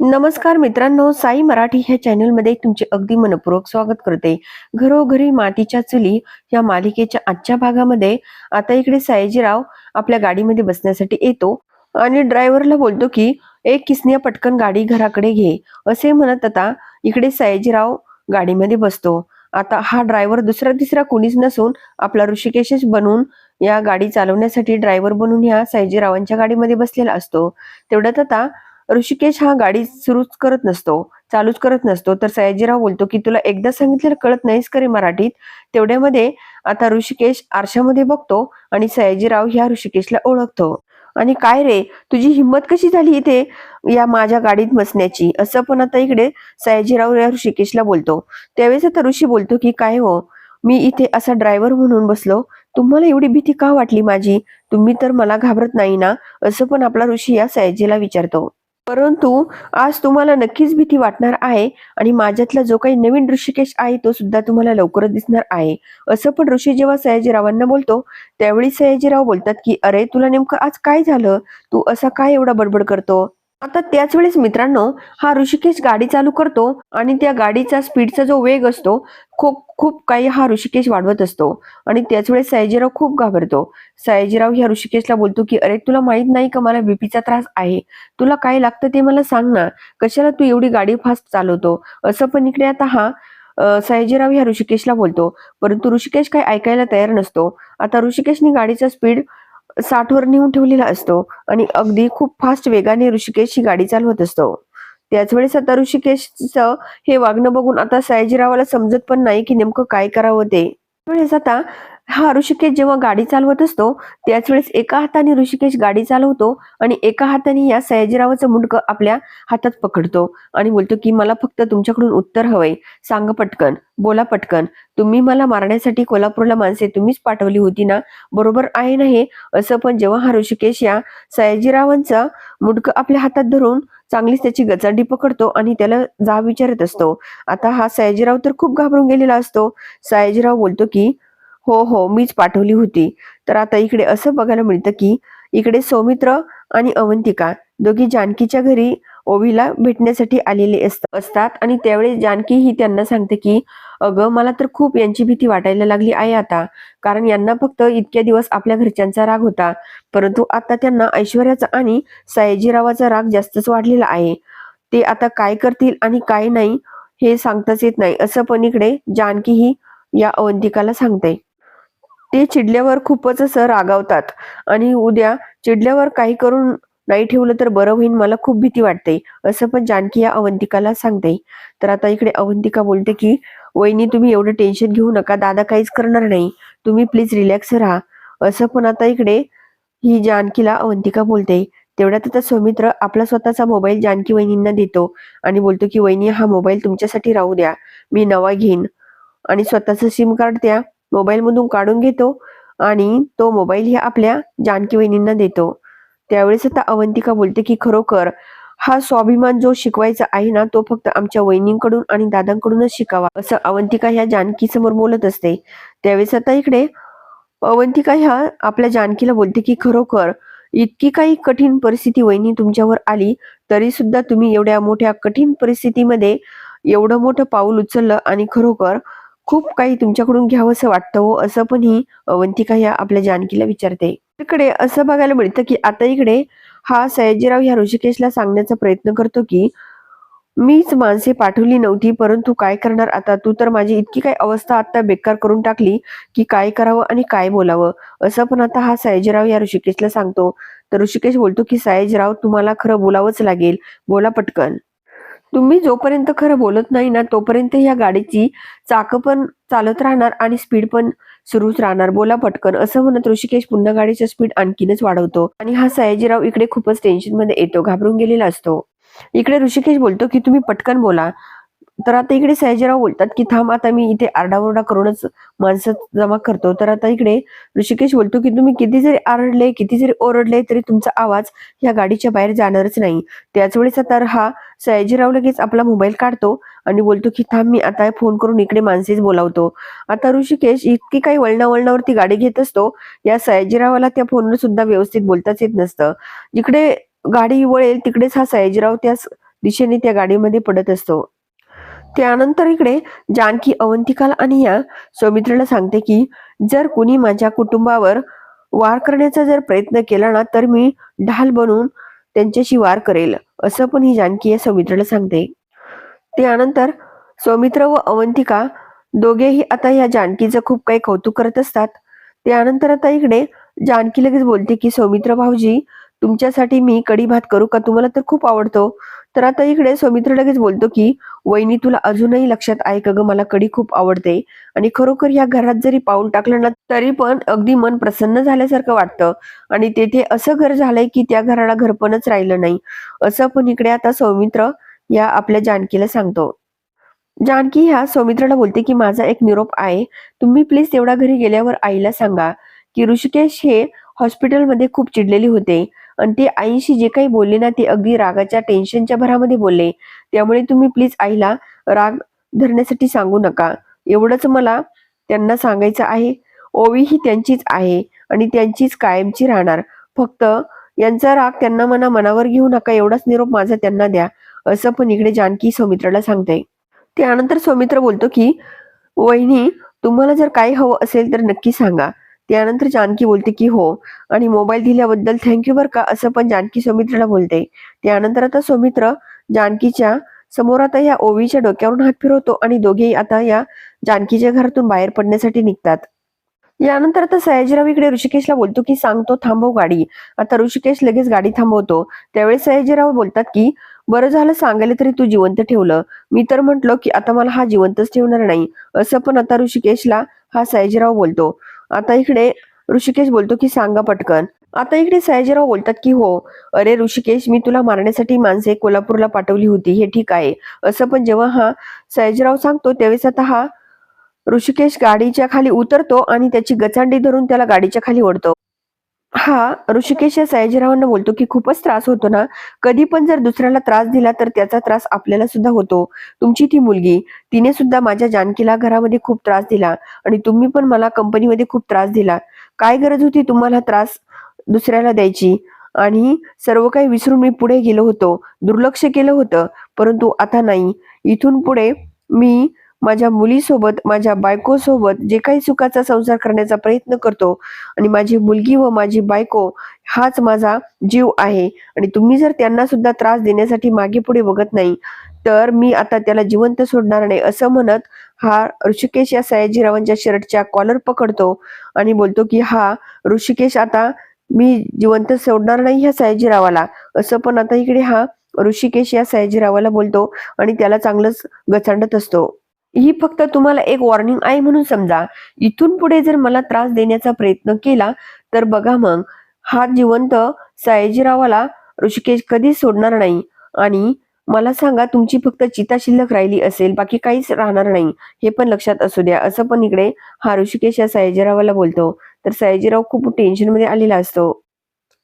नमस्कार मित्रांनो साई मराठी ह्या चॅनलमध्ये तुमचे अगदी मनपूर्वक स्वागत करते. घरोघरी मातीच्या चुली या मालिकेच्या आजच्या भागामध्ये आता इकडे सायजीराव आपल्या गाडीमध्ये बसण्यासाठी येतो आणि ड्रायव्हरला बोलतो की एक किसनिया पटकन गाडी घराकडे घे असे म्हणत आता इकडे सयाजीराव गाडीमध्ये बसतो. आता हा ड्रायव्हर दुसरा तिसरा कुणीच नसून आपला ऋषिकेशच बनून या गाडी चालवण्यासाठी ड्रायव्हर बनून ह्या सयाजीरावांच्या गाडीमध्ये बसलेला असतो. तेवढ्यात आता ऋषिकेश हा गाडी सुरूच करत नसतो चालूच करत नसतो. तर सयाजीराव बोलतो की तुला एकदा सांगितलेलं कळत नाहीस करे मराठीत? तेवढ्यामध्ये आता ऋषिकेश आरशामध्ये बघतो आणि सयाजीराव ह्या ऋषिकेशला ओळखतो. आणि काय रे? तुझी हिंमत कशी झाली इथे या माझ्या गाडीत बसण्याची? असं पण आता इकडे सयाजीराव या ऋषिकेशला बोलतो. त्यावेळेस आता ऋषी बोलतो की काय हो? मी इथे असा ड्रायव्हर म्हणून बसलो. तुम्हाला एवढी भीती का वाटली माझी? तुम्ही तर मला घाबरत नाही ना? असं पण आपला ऋषी या सयाजीला विचारतो. परंतु आज तुम्हाला नक्कीच भीती वाटणार आहे आणि माझ्यातला जो काही नवीन ऋषिकेश आहे तो सुद्धा तुम्हाला लवकरच दिसणार आहे. असं पण ऋषी जेव्हा सयाजीरावांना बोलतो त्यावेळी सयाजीराव बोलतात की अरे तुला नेमकं आज काय झालं? तू असा काय एवढा बडबड करतो? आता त्याच वेळेस मित्रांनो हा ऋषिकेश गाडी चालू करतो आणि त्या गाडीचा स्पीडचा जो वेग असतो खूप खूप काही हा ऋषिकेश वाढवत असतो. आणि त्याच वेळेस सयाजीराव खूप घाबरतो. सयाजीराव ह्या ऋषिकेशला बोलतो की अरे तुला माहीत नाही का मला बीपीचा त्रास आहे? तुला काय लागतं ते मला सांग ना. कशाला तू एवढी गाडी फास्ट चालवतो? असं पण इकडे आता हा सयाजीराव ह्या ऋषिकेशला बोलतो. परंतु ऋषिकेश काही ऐकायला तयार नसतो. आता ऋषिकेशने गाडीचा स्पीड साठवर नेऊन ठेवलेला असतो आणि अगदी खूप फास्ट वेगाने ऋषिकेश ही गाडी चालवत असतो. त्याच वेळेस आता ऋषिकेशचं हे वागणं बघून आता सयाजीरावाला समजत पण नाही की नेमकं काय करावं ते. वेळेस आता हा ऋषिकेश जेव्हा गाडी चालवत असतो त्याच वेळेस एका हाताने ऋषिकेश गाडी चालवतो आणि एका हाताने या सयाजीरावाचं मुंडकं आपल्या हातात पकडतो. आणि बोलतो की मला फक्त तुमच्याकडून उत्तर हवंय. सांग पटकन. बोला पटकन. तुम्ही मला मारण्यासाठी कोल्हापूरला माणसे तुम्हीच पाठवली होती ना? बरोबर आहे ना हे? असं पण जेव्हा हा ऋषिकेश या सयाजीरावांचा मुंडकं आपल्या हातात धरून चांगलीच त्याची गचांडी पकडतो आणि त्याला जा विचारत असतो. आता हा सयाजीराव तर खूप घाबरून गेलेला असतो. सयाजीराव बोलतो की हो हो मीच पाठवली होती. तर आता इकडे असं बघायला मिळतं की इकडे सौमित्र आणि अवंतिका दोघी जानकीच्या घरी ओवीला भेटण्यासाठी आलेले असतात आणि त्यावेळी जानकी ही त्यांना सांगते की अगं मला तर खूप यांची भीती वाटायला लागली आहे आता. कारण यांना फक्त इतक्या दिवस आपल्या घरच्यांचा राग होता. परंतु आता त्यांना ऐश्वर्याचा आणि सयाजीरावाचा राग जास्तच वाढलेला आहे. ते आता काय करतील आणि काय नाही हे सांगताच येत नाही. असं पण इकडे जानकी ही या अवंतिकाला सांगते. ते चिडल्यावर खूपच असं रागावतात. आणि उद्या चिडल्यावर काही करून नाही ठेवलं तर बरं होईल मला खूप भीती वाटते. असं पण जानकी या अवंतिकाला सांगते. तर आता इकडे अवंतिका बोलते की वहिनी तुम्ही एवढं टेन्शन घेऊ नका दादा काहीच करणार नाही. तुम्ही प्लीज रिलॅक्स राहा. असं पण आता इकडे ही जानकीला अवंतिका बोलते. तेवढ्यात आता सौमित्र आपला स्वतःचा मोबाईल जानकी वहिनींना देतो आणि बोलतो की वहिनी हा मोबाईल तुमच्यासाठी राहू द्या. मी नवा घेईन. आणि स्वतःचं सिम कार्ड त्या मोबाईलमधून काढून घेतो आणि तो मोबाईल हे आपल्या जानकी वहिनींना देतो. त्यावेळेस आता अवंतिका बोलते की खरोखर हा स्वाभिमान जो शिकवायचा आहे ना तो फक्त आमच्या वहिनींकडून आणि दादांकडूनच शिकावा असं अवंतिका ह्या जानकी समोर बोलत असते. त्यावेळेस आता इकडे अवंतिका ह्या आपल्या जानकीला बोलते की खरोखर इतकी काही कठीण परिस्थिती वहिनी तुमच्यावर आली तरी सुद्धा तुम्ही एवढ्या मोठ्या कठीण परिस्थितीमध्ये एवढं मोठं पाऊल उचललं आणि खरोखर खूप काही तुमच्याकडून घ्यावंसं वाटतं हो. असं पण ही अवंतिका ह्या आपल्या जानकीला विचारते. इकडे असं बघायला मिळतं की आता इकडे हा सयाजीराव ह्या ऋषिकेशला सांगण्याचा प्रयत्न करतो की मीच माणसे पाठवली नव्हती परंतु काय करणार आता? तू तर माझी इतकी काही अवस्था आता बेकार करून टाकली की काय करावं आणि काय बोलावं? असं पण आता हा सयाजीराव या ऋषिकेशला सांगतो. तर ऋषिकेश बोलतो की सयाजीराव तुम्हाला खरं बोलावंच लागेल. बोला पटकन. तुम्ही जोपर्यंत खरं बोलत नाही ना तोपर्यंत या गाडीची चाक पण चालत राहणार आणि स्पीड पण सुरूच राहणार. बोला पटकन. असं म्हणत ऋषिकेश पुन्हा गाडीचा स्पीड आणखीनच वाढवतो. आणि हा सयाजीराव इकडे खूपच टेन्शनमध्ये येतो घाबरून गेलेला असतो. इकडे ऋषिकेश बोलतो की तुम्ही पटकन बोला. तर आता इकडे सयाजीराव बोलतात की थांब आता मी इथे आरडाओरडा करूनच माणसं जमा करतो. तर आता इकडे ऋषिकेश बोलतो की तुम्ही किती जरी आरडले किती जरी ओरडले तरी तुमचा आवाज या गाडीच्या बाहेर जाणारच नाही. त्याच वेळेस आता हा सयाजीराव लगेच आपला मोबाईल काढतो आणि बोलतो की थांब मी आता फोन करून इकडे माणसेच बोलावतो. आता ऋषिकेश इतकी काही वळणा वळणावरती गाडी घेत असतो या सयाजीरावाला त्या फोनवर सुद्धा व्यवस्थित बोलताच येत नसतं. जिकडे गाडी वळेल तिकडेच हा सयाजीराव त्या दिशेने त्या गाडीमध्ये पडत असतो. त्यानंतर इकडे जानकी अवंतिकाला आणि या सौमित्रीला सांगते की जर कुणी माझ्या कुटुंबावर वार करण्याचा जर प्रयत्न केला ना तर मी ढाल बनून त्यांच्याशी वार करेल असं पण ही जानकी या सौमित्राला सांगते. त्यानंतर सौमित्र व अवंतिका दोघेही आता या जानकीचं खूप काही कौतुक करत असतात. त्यानंतर आता इकडे जानकी लगेच बोलते की सौमित्र भाऊजी तुमच्यासाठी मी कढी भात करू का? तुम्हाला तर खूप आवडतो. तर आता इकडे सौमित्र लगेच बोलतो की वहिनी तुला अजूनही लक्षात आहे का ग? मला कढी खूप आवडते. आणि खरोखर या घरात जरी पाऊल टाकलं ना तरी पण अगदी मन प्रसन्न झाल्यासारखं वाटतं. आणि तेथे असं घर झालंय की त्या घराला घरपणच राहिलं नाही. असं पण इकडे आता सौमित्र या आपल्या जानकीला सांगतो. जानकी ह्या सौमित्राला बोलते की माझा एक निरोप आहे. तुम्ही प्लीज तेवढा घरी गेल्यावर आईला सांगा की ऋषिकेश हे हॉस्पिटलमध्ये खूप चिडलेले होते. आणि ते आईशी जे काही बोलले ना ते अगदी रागाच्या टेन्शनच्या भरामध्ये बोलले. त्यामुळे तुम्ही प्लीज आईला राग धरण्यासाठी सांगू नका. एवढंच मला त्यांना सांगायचं आहे. ओवी ही त्यांचीच आहे आणि त्यांचीच कायमची राहणार. फक्त यांचा राग त्यांना मना मनावर घेऊ नका. एवढाच निरोप माझा त्यांना द्या. असं पण इकडे जानकी सौमित्राला सांगते त्यानंतर सौमित्र बोलतो की वहिनी तुम्हाला जर काही हवं असेल तर नक्की सांगा. त्यानंतर जानकी बोलते की हो. आणि मोबाईल दिल्याबद्दल थँक्यू बर का असं पण जानकी सौमित्राला बोलते. त्यानंतर आता सौमित्र जानकीच्या समोर आता या ओवीच्या डोक्यावरून हात फिरवतो आणि दोघेही आता या जानकीच्या घरातून बाहेर पडण्यासाठी निघतात. यानंतर आता सयाजीराव इकडे ऋषिकेशला बोलतो की सांगतो थांबव गाडी. आता ऋषिकेश लगेच गाडी थांबवतो. त्यावेळी सयाजीराव बोलतात की बरं झालं सांगायला तरी तू जिवंत ठेवलं. मी तर म्हंटलो की आता मला हा जिवंतच ठेवणार नाही. असं पण आता ऋषिकेशला हा सयाजीराव बोलतो. आता इकडे ऋषिकेश बोलतो की सांगा पटकन. आता इकडे सयाजीराव बोलतात की हो अरे ऋषिकेश मी तुला मारण्यासाठी माणसे कोल्हापूरला पाठवली होती हे ठीक आहे. असं पण जेव्हा हा सयाजीराव सांगतो त्यावेळेस आता हा ऋषिकेश गाडीच्या खाली उतरतो आणि त्याची गचांडी धरून त्याला गाडीच्या खाली ओढतो. हा ऋषिकेश या सयाजीरावांना बोलतो की खूपच त्रास होतो ना. कधी पण जर दुसऱ्याला त्रास दिला तर त्याचा त्रास आपल्याला सुद्धा होतो. तुमची ती मुलगी तिने सुद्धा माझ्या जानकीला घरामध्ये खूप त्रास दिला आणि तुम्ही पण मला कंपनीमध्ये खूप त्रास दिला. काय गरज होती तुम्हाला त्रास दुसऱ्याला द्यायची? आणि सर्व काही विसरून मी पुढे गेलो होतो. दुर्लक्ष केलं होतं परंतु आता नाही. इथून पुढे मी माझ्या मुलीसोबत माझ्या बायकोसोबत जे काही सुखाचा संसार करण्याचा प्रयत्न करतो आणि माझी मुलगी व माझी बायको हाच माझा जीव आहे. आणि तुम्ही जर त्यांना सुद्धा त्रास देण्यासाठी मागे पुढे बघत नाही तर मी आता त्याला जिवंत सोडणार नाही असं म्हणत हा ऋषिकेश या सयाजीरावांच्या शर्टच्या कॉलर पकडतो आणि बोलतो की हा ऋषिकेश आता मी जिवंत सोडणार नाही ह्या सयाजीरावाला. असं पण आता इकडे हा ऋषिकेश या सयाजीरावाला बोलतो आणि त्याला चांगलंच गचांडत असतो. ही फक्त तुम्हाला एक वॉर्निंग आहे म्हणून समजा. इथून पुढे जर मला त्रास देण्याचा प्रयत्न केला तर बघा मग हा जिवंत सयाजीरावाला ऋषिकेश कधीच सोडणार नाही. आणि मला सांगा तुमची फक्त चिता शिल्लक राहिली असेल बाकी काहीच राहणार नाही. हे पण लक्षात असू द्या. असं पण इकडे हा ऋषिकेश या सयाजीरावाला बोलतो. तर सयाजीराव खूप टेन्शनमध्ये आलेला असतो.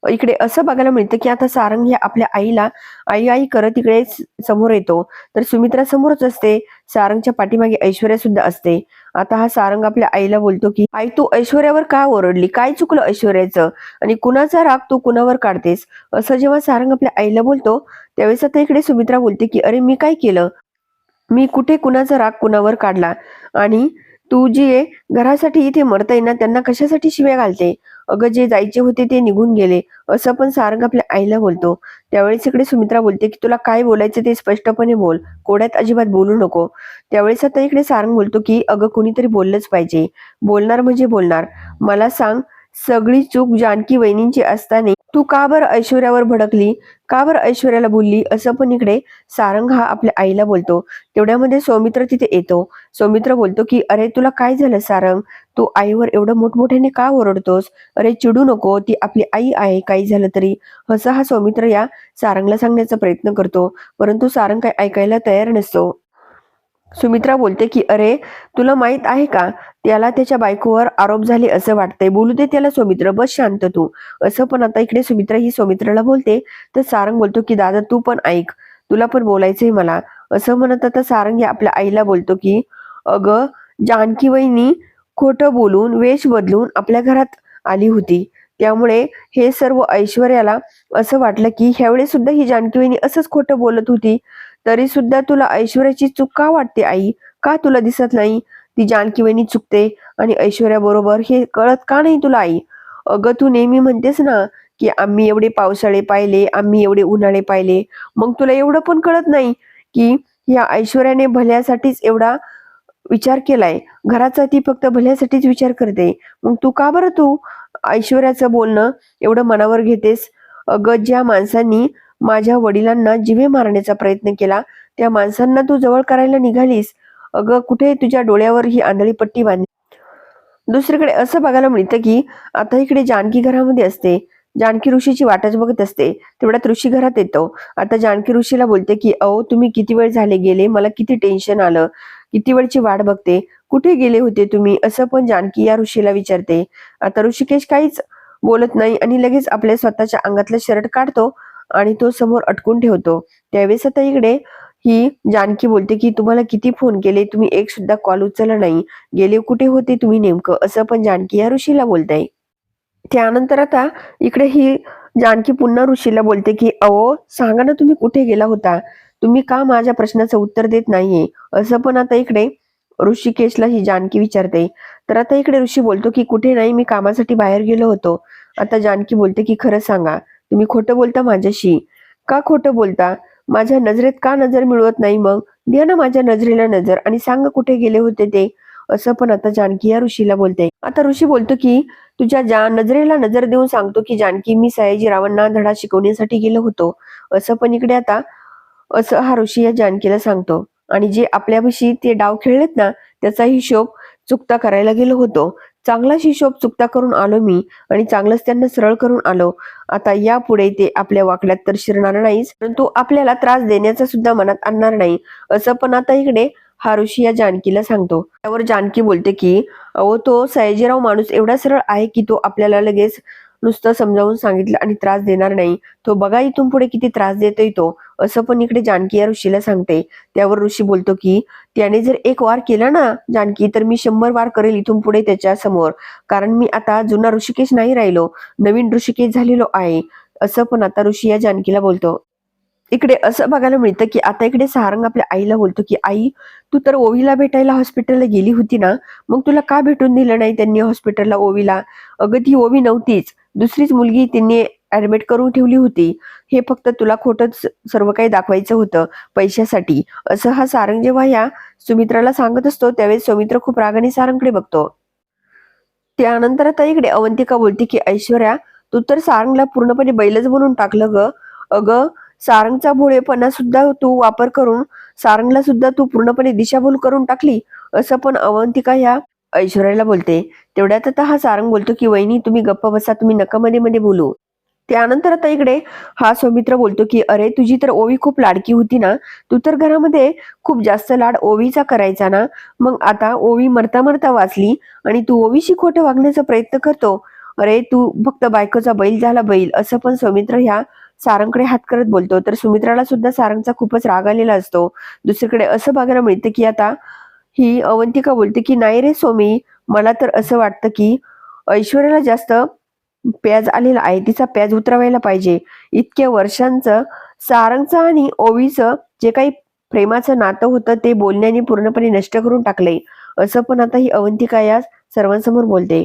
इकडे असं बघायला मिळतं की आता सारंग हे आपल्या आईला आई आई करत इकडे समोर येतो. तर सुमित्रा समोरच असते. सारंगच्या पाठीमागे ऐश्वर्या सुद्धा असते. आता हा सारंग आपल्या आईला बोलतो की आई तू ऐश्वर्यावर का ओरडली? काय चुकलं ऐश्वर्याचं? आणि कुणाचा राग तू कुणावर काढतेस? असं जेव्हा सारंग आपल्या आईला बोलतो त्यावेळेस आता इकडे सुमित्रा बोलते की अरे मी काय केलं? मी कुठे कुणाचा राग कुणावर काढला? आणि तू जे घरासाठी इथे मरताय ना त्यांना कशासाठी शिव्या घालते? अगं जे जायचे होते ते निघून गेले. असं पण सारंग आपल्या आईला बोलतो. त्यावेळेस इकडे सुमित्रा बोलते की तुला काय बोलायचं ते स्पष्टपणे बोल. कोड्यात अजिबात बोलू नको. त्यावेळेस आता इकडे सारंग बोलतो की अगं कोणीतरी बोललंच पाहिजे. बोलणार म्हणजे बोलणार. मला सांग सगळी चूक जानकी वहिनींची असताना तू का बरं ऐश्वर्यावर भडकली? का बरं ऐश्वर्याला बोलली? असं पण इकडे सारंग हा आपल्या आईला बोलतो. तेवढ्यामध्ये सौमित्र तिथे येतो. सौमित्र बोलतो की अरे तुला काय झालं सारंग? तू आईवर एवढं मोठमोठ्याने का ओरडतोस? अरे चिडू नको. ती आपली आई आहे. काही झालं तरी. असं हा सौमित्र या सारंगला सांगण्याचा प्रयत्न करतो. परंतु सारंग काही ऐकायला तयार नसतो. सुमित्रा बोलते की अरे तुला माहीत आहे का? त्याला त्याच्या बायकोवर आरोप झाले असं वाटतंय. बोलू दे त्याला सौमित्र. बस शांत तू. असं पण आता इकडे सुमित्रा ही सौमित्राला बोलते. तर सारंग बोलतो की दादा तू पण ऐक. तुला पण बोलायचंय मला. असं म्हणत आता सारंग आपल्या आईला बोलतो की अगं जानकी वहिनी खोटं बोलून वेश बदलून आपल्या घरात आली होती. त्यामुळे हे सर्व ऐश्वर्याला असं वाटलं की ह्यावेळी सुद्धा ही जानकी वहिनी असंच खोटं बोलत होती. तरी सुद्धा तुला ऐश्वर्याची चूक का वाटते आई? का तुला दिसत नाही? ती जानकी वहिनी चुकते आणि ऐश्वर्या बरोबर हे कळत का नाही तुला आई? अगं तू नेहमी म्हणतेस ना की आम्ही एवढे पावसाळे पाहिले आम्ही एवढे उन्हाळे पाहिले. मग तुला एवढं पण कळत नाही की या ऐश्वर्याने भल्यासाठीच एवढा विचार केलाय. घराचा ती फक्त भल्यासाठीच विचार करते. मग तू का बरं तू ऐश्वर्याचं बोलणं एवढं मनावर घेतेस? अगं ज्या माणसांनी माझ्या वडिलांना जिवे मारण्याचा प्रयत्न केला. त्या माणसांना तू जवळ करायला निघालीस. अगं कुठे तुझ्या डोळ्यावर ही आंधळी पट्टी बांधली? दुसरीकडे असं बघायला मिळतं की आता इकडे जानकी घरामध्ये असते. जानकी ऋषीची वाटच बघत असते. तेवढ्यात ऋषी घरात येतो. आता जानकी ऋषीला बोलते की अहो तुम्ही किती वेळ झाले गेले? मला किती टेन्शन आलं. किती वेळची वाट बघते? कुठे गेले होते तुम्ही? असं पण जानकी या ऋषीला विचारते. आता ऋषिकेश काहीच बोलत नाही आणि लगेच आपल्या स्वतःच्या अंगातलं शर्ट काढतो. आणि तो समोर अटकून ठेवतो. त्यावेळेस आता इकडे ही जानकी बोलते की तुम्हाला किती फोन केले? तुम्ही एक सुद्धा कॉल उचलला नाही. गेले कुठे होते तुम्ही नेमकं? असं पण जानकी या ऋषीला बोलताय. त्यानंतर आता इकडे ही जानकी पुन्हा ऋषीला बोलते की अहो सांगा ना तुम्ही कुठे गेला होता? तुम्ही का माझ्या प्रश्नाचं उत्तर देत नाहीये? असं पण आता इकडे ऋषिकेशला ही जानकी विचारते. तर आता इकडे ऋषी बोलतो की कुठे नाही मी कामासाठी बाहेर गेलो होतो. आता जानकी बोलते की खरं सांगा. तुम्ही खोटं बोलता माझ्याशी? का खोटं बोलता? माझ्या नजरेत का नजर मिळवत नाही मग? द्या ना माझ्या नजरेला नजर आणि सांग कुठे गेले होते ते. असं पण आता जानकी या ऋषीला बोलते. आता ऋषी बोलतो की तुझ्या ज्या नजरेला नजर देऊन सांगतो की जानकी मी सयाजीरावांना धडा शिकवण्यासाठी गेलो होतो. असं पण इकडे आता असं हा ऋषी या जानकीला सांगतो. आणि जे आपल्यापाशी ते डाव खेळलेत ना त्याचा हिशोब चुकता करायला गेलो होतो. चांगला हिशोब चुकता करून आलो मी आणि चांगलंच त्यांना सरळ करून आलो. आता यापुढे ते आपल्या वाकड्यात तर शिरणार नाहीच परंतु आपल्याला त्रास देण्याचा सुद्धा मनात आणणार नाही असं पण आता इकडे हा ऋषी या जानकीला सांगतो. त्यावर जानकी बोलते की अहो तो सयाजीराव माणूस एवढा सरळ आहे की तो आपल्याला लगेच नुसतं समजावून सांगितलं आणि त्रास देणार नाही. तो बघा इथून पुढे किती त्रास देतोय तो. असं पण इकडे जानकी या ऋषीला सांगते. त्यावर ऋषी बोलतो की त्याने जर एक वार केला ना जानकी तर मी शंभर वार करेल इथून पुढे त्याच्यासमोर. कारण मी आता जुना ऋषिकेश नाही राहिलो नवीन ऋषिकेश झालेलो आहे. असं पण आता ऋषी या जानकीला बोलतो. इकडे असं बघायला मिळतं की आता इकडे सारंग आपल्या आईला बोलतो की आई तू तर ओवीला भेटायला हॉस्पिटलला गेली होती ना? मग तुला का भेटून दिलं नाही त्यांनी हॉस्पिटलला ओवीला? अगं ती ओवी नव्हतीच. दुसरीच मुलगी त्यांनी ऍडमिट करून ठेवली होती. हे फक्त तुला खोटंच सर्व काही दाखवायचं होतं पैशासाठी. असं हा सारंग जेव्हा या सुमित्राला सांगत असतो त्यावेळेस सुमित्र खूप रागाने सारंगकडे बघतो. त्यानंतर आता इकडे अवंतिका बोलते की ऐश्वर्या तू तर सारंगला पूर्णपणे बैलच बनवून टाकलं ग. अगं सारंगचा भोळेपणा सुद्धा तू वापर करून सारंगला सुद्धा तू पूर्णपणे दिशाभूल करून टाकली. असं पण अवंतिका ह्या ऐश्वर्याला बोलते तेवढ्यात आता हा सारंग बोलतो की वहिनी तुम्ही गप्प बसा तुम्ही नका मध्ये मध्ये बोलू. त्यानंतर आता इकडे हा सौमित्र बोलतो की अरे तुझी तर ओवी खूप लाडकी होती ना? तू तर घरामध्ये खूप जास्त लाड ओवीचा करायचा ना? मग आता ओवी मरता मरता वाचली आणि तू ओवीशी खोटं वागण्याचा प्रयत्न करतो? अरे तू फक्त बायकोचा बैल झाला बैल असं पण सौमित्र ह्या सारंगकडे हात करत बोलतो. तर सुमित्राला सुद्धा सारंगचा खूपच राग आलेला असतो. दुसरीकडे असं बघायला मिळतं की आता ही अवंतिका बोलते की नाही रे सोमी मला तर असं वाटतं की ऐश्वर्याला जास्त प्याज आलेला आहे. तिचा प्याज उतरवायला पाहिजे. इतक्या वर्षांचं सारंगचं आणि ओवीचं जे काही प्रेमाचं नातं होतं ते बोलण्याने पूर्णपणे नष्ट करून टाकले असं पण आता ही अवंतिका या सर्वांसमोर बोलते.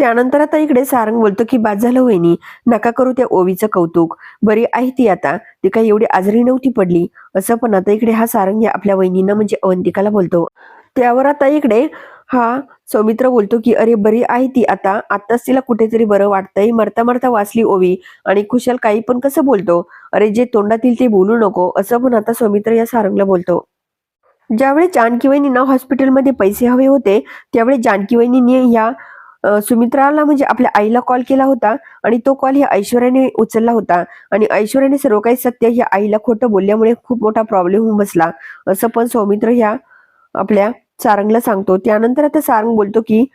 त्यानंतर आता इकडे सारंग बोलतो की बाद झालं वहिनी नका करू त्या ओवीचं कौतुक. बरी आहे ती आता. ती काही एवढी आजारी नव्हती पडली. असं पण आता इकडे हा सारंग या आपल्या वहिनीनं म्हणजे अवंतिकाला बोलतो. त्यावर आता इकडे हा सौमित्र बोलतो की अरे बरी आहे ती आता. आताच तिला कुठेतरी बरं वाटतंय. मरता मरता वाचली ओवी आणि खुशाल काही पण कसं बोलतो? अरे जे तोंडातील ते बोलू नको. असं पण आता सौमित्र या सारंगला बोलतो. ज्यावेळी जानकी वहिनींना हॉस्पिटलमध्ये पैसे हवे होते त्यावेळी जानकी वहिनीने या सुमित्राला म्हणजे आपल्या आईला कॉल केला होता आणि तो कॉल ह्या ऐश्वर्याने उचलला होता. आणि ऐश्वर्याने सर्व काही सत्य ह्या आईला खोटं बोलल्यामुळे खूप मोठा प्रॉब्लेम होऊन बसला. असं पण सौमित्र ह्या आपल्या सारंगला सांगतो. त्यानंतर आता सारंग बोलतो की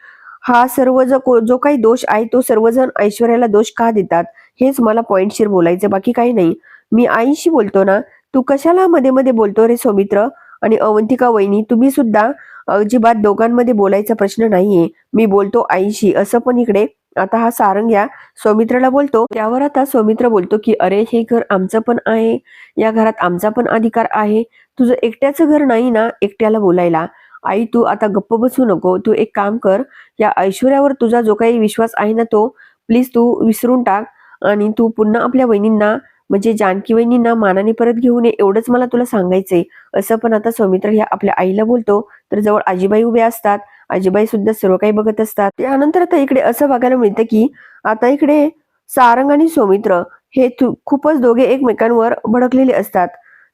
हा सर्व जो को- जो काही दोष आहे तो सर्वजण ऐश्वर्याला दोष का देतात? हेच मला पॉइंटशीर बोलायचं बाकी काही नाही. मी आईशी बोलतो ना. तू कशाला मध्ये मध्ये बोलतो रे सौमित्र? आणि अवंतिका वहिनी तुम्ही सुद्धा अजिबात दोघांमध्ये बोलायचा प्रश्न नाहीये. मी बोलतो आईशी. असं पण इकडे आता हा सारंग या सौमित्राला बोलतो. त्यावर आता सौमित्र बोलतो की अरे हे घर आमचं पण आहे. या घरात आमचा पण अधिकार आहे. तुझं एकट्याचं घर नाही ना एकट्याला बोलायला? आई तू आता गप्प बसू नको. तू एक काम कर. या ऐश्वर्यावर तुझा जो काही विश्वास आहे ना तो प्लीज तू विसरून टाक. आणि तू पुन्हा आपल्या वहिनींना म्हणजे जानकी वहिनींना मानाने परत घेऊन ये एवढंच मला तुला सांगायचंय. असं पण आता सौमित्र ह्या आपल्या आईला बोलतो तर जवळ आजीबाई उभ्या असतात. आजीबाई सुद्धा सर्व काही बघत असतात. त्यानंतर आता इकडे असं बघायला मिळतं की आता इकडे सारंग आणि सौमित्र हे खूपच दोघे एकमेकांवर भडकलेले असतात.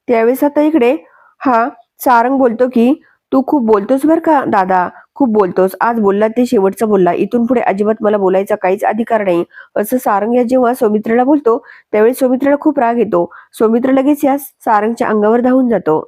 त्यावेळेस आता इकडे हा सारंग बोलतो की तू खूप बोलतोस बर का दादा? खूप बोलतोस. आज बोलला ते शेवटचा बोलला. इथून पुढे अजिबात मला बोलायचा काहीच अधिकार नाही. असं सारंग या जेव्हा सौमित्राला बोलतो त्यावेळी सौमित्राला खूप राग येतो. सौमित्र लगेच या सारंगच्या अंगावर धावून जातो.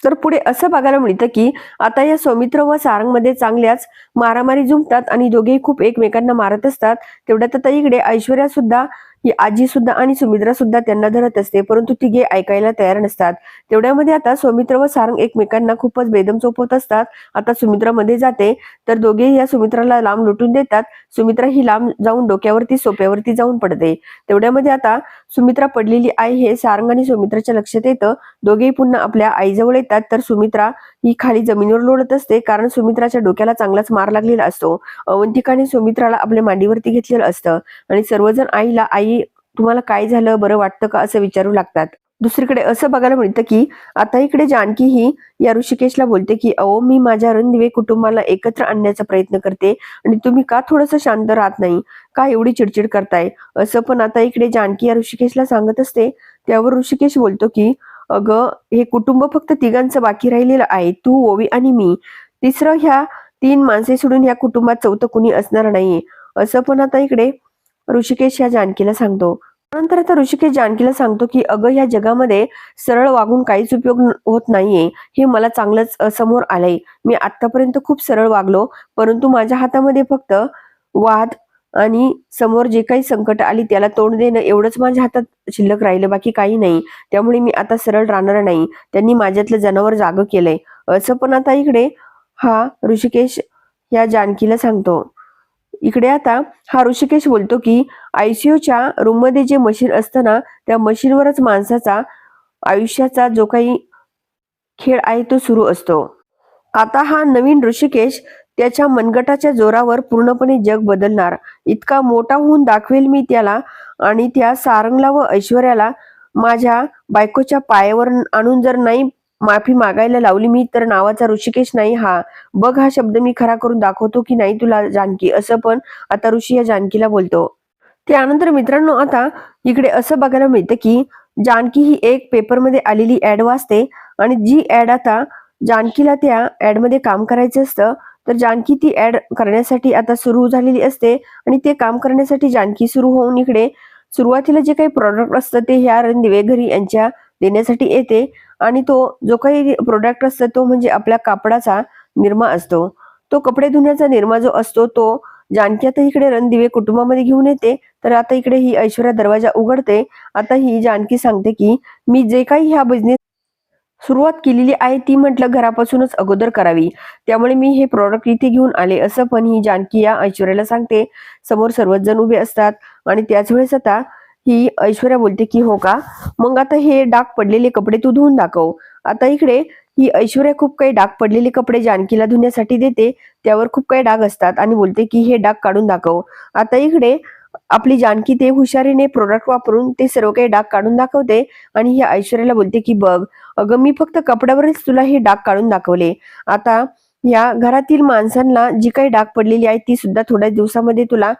तर पुढे असं बघायला मिळतं की आता या सौमित्र व सारंगमध्ये चांगल्याच मारामारी जुंपतात आणि दोघेही खूप एकमेकांना मारत असतात. तेवढ्यात आता इकडे ऐश्वर्या सुद्धा ही आजी सुद्धा आणि सुमित्रा सुद्धा त्यांना धरत असते परंतु तिघे ऐकायला तयार नसतात. तेवढ्यामध्ये आता सौमित्र व सारंग एकमेकांना खूपच बेदम चोपवत असतात. आता सुमित्रा मध्ये जाते तर दोघे या सुमित्राला लांब लुटून देतात. सुमित्रा ही लांब जाऊन डोक्यावरती सोप्यावरती जाऊन पडते. तेवढ्यामध्ये आता सुमित्रा पडलेली आई हे सारंग आणि सुमित्राच्या लक्षात येतं. दोघेही पुन्हा आपल्या आईजवळ येतात. तर सुमित्रा ही खाली जमिनीवर लोळत असते. कारण सुमित्राच्या डोक्याला चांगलाच मार लागलेला असतो. अवंतिकाने सुमित्राला आपल्या मांडीवरती घेतलेलं असतं. आणि सर्वजण आईला आई तुम्हाला काय झालं? बरं वाटतं का? असं विचारू लागतात. दुसरीकडे असं बघायला मिळतं की आता इकडे जानकी ही या ऋषिकेशला बोलते की अहो मी माझ्या रणदिवे कुटुंबाला एकत्र आणण्याचा प्रयत्न करते. आणि तुम्ही का थोडस शांत राहत नाही? का एवढी चिडचिड करताय? असं पण आता इकडे जानकी या ऋषिकेशला सांगत असते. त्यावर ऋषिकेश बोलतो की अगं हे कुटुंब फक्त तिघांचं बाकी राहिलेलं आहे तू ओवी आणि मी. तिसरं ह्या तीन माणसे सोडून या कुटुंबात चौथं कुणी असणार नाहीये. असं पण आता इकडे ऋषिकेश या जानकीला सांगतो. नंतर आता ऋषिकेश जानकीला सांगतो की अगं या जगामध्ये सरळ वागून काहीच उपयोग होत नाहीये. हे मला चांगलंच समोर आलंय. मी आतापर्यंत खूप सरळ वागलो परंतु माझ्या हातामध्ये फक्त वाद आणि समोर जे काही संकट आली त्याला तोंड देणं एवढंच माझ्या हातात शिल्लक राहिलं बाकी काही नाही. त्यामुळे मी आता सरळ राहणार नाही. त्यांनी माझ्यातलं जनावर जाग केलंय. असं पण आता इकडे हा ऋषिकेश या जानकीला सांगतो. इकडे आता हा ऋषिकेश बोलतो की आयसीयूच्या रूममध्ये जे मशीन असतं ना त्या मशीनवरच माणसाचा आयुष्याचा जो काही खेळ आहे तो सुरू असतो. आता हा नवीन ऋषिकेश त्याच्या मनगटाच्या जोरावर पूर्णपणे जग बदलणार. इतका मोठा होऊन दाखवेल मी त्याला आणि त्या सारंगला व ऐश्वर्याला माझ्या बायकोच्या पायावर आणून जर नाही माफी मागायला लावली मी तर नावाचा ऋषिकेश नाही हा. बघ हा शब्द मी खरा करून दाखवतो की नाही तुला जानकी असं पण आता ऋषी या जानकीला बोलतो. त्यानंतर मित्रांनो आता इकडे असं बघायला मिळतं की जानकी ही एक पेपरमध्ये आलेली ऍड वाचते आणि जी ऍड आता जानकीला त्या ऍडमध्ये काम करायचं असतं तर जानकी ती ऍड करण्यासाठी आता सुरू झालेली असते आणि ते काम करण्यासाठी जानकी सुरू होऊन इकडे सुरुवातीला जे काही प्रोडक्ट असतं ते ह्या रणदिवे घरी यांच्या देण्यासाठी येते आणि तो जो काही प्रोडक्ट असतो तो म्हणजे आपल्या कापडाचा निर्मा असतो. तो कपडे धुण्याचा निर्मा जो असतो तो जानकी आता इकडे रणदिवे कुटुंबामध्ये घेऊन येते. तर आता इकडे ही ऐश्वर्या दरवाजा उघडते. आता ही जानकी सांगते की मी जे काही ह्या बिझनेस सुरुवात केलेली आहे ती म्हटलं घरापासूनच अगोदर करावी. त्यामुळे मी हे प्रॉडक्ट इथे घेऊन आले असं पण ही जानकी या ऐश्वर्याला सांगते. समोर सर्वच जण उभे असतात आणि त्याच वेळेस आता ही ऐश्वर्या बोलते की हो का? मग आता हे डाग पडलेले कपडे तू धुवून दाखव. आता इकडे ही ऐश्वर्या खूप काही डाग पडलेले कपडे जानकीला धुण्यासाठी देते. त्यावर खूप काही डाग असतात आणि बोलते की हे डाग काढून दाखव. आता इकडे आपली जानकी ते हुशारीने प्रोडक्ट वापरून ते सर्व काही डाग काढून दाखवते आणि ही ऐश्वर्याला बोलते की बघ अगं मी फक्त कपड्यावरच तुला हे डाग काढून दाखवले. आता या घरातील माणसांना जी काही डाग पडलेली आहे ती सुद्धा थोड्या दिवसामध्ये तुला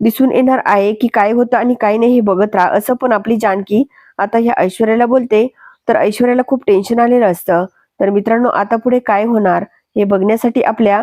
दिसून येणार आहे की काय होतं आणि काय नाही हे बघत राहा. असं पण आपली जानकी आता ह्या ऐश्वर्याला बोलते. तर ऐश्वर्याला खूप टेन्शन आलेलं असतं. तर मित्रांनो आता पुढे काय होणार हे बघण्यासाठी आपल्या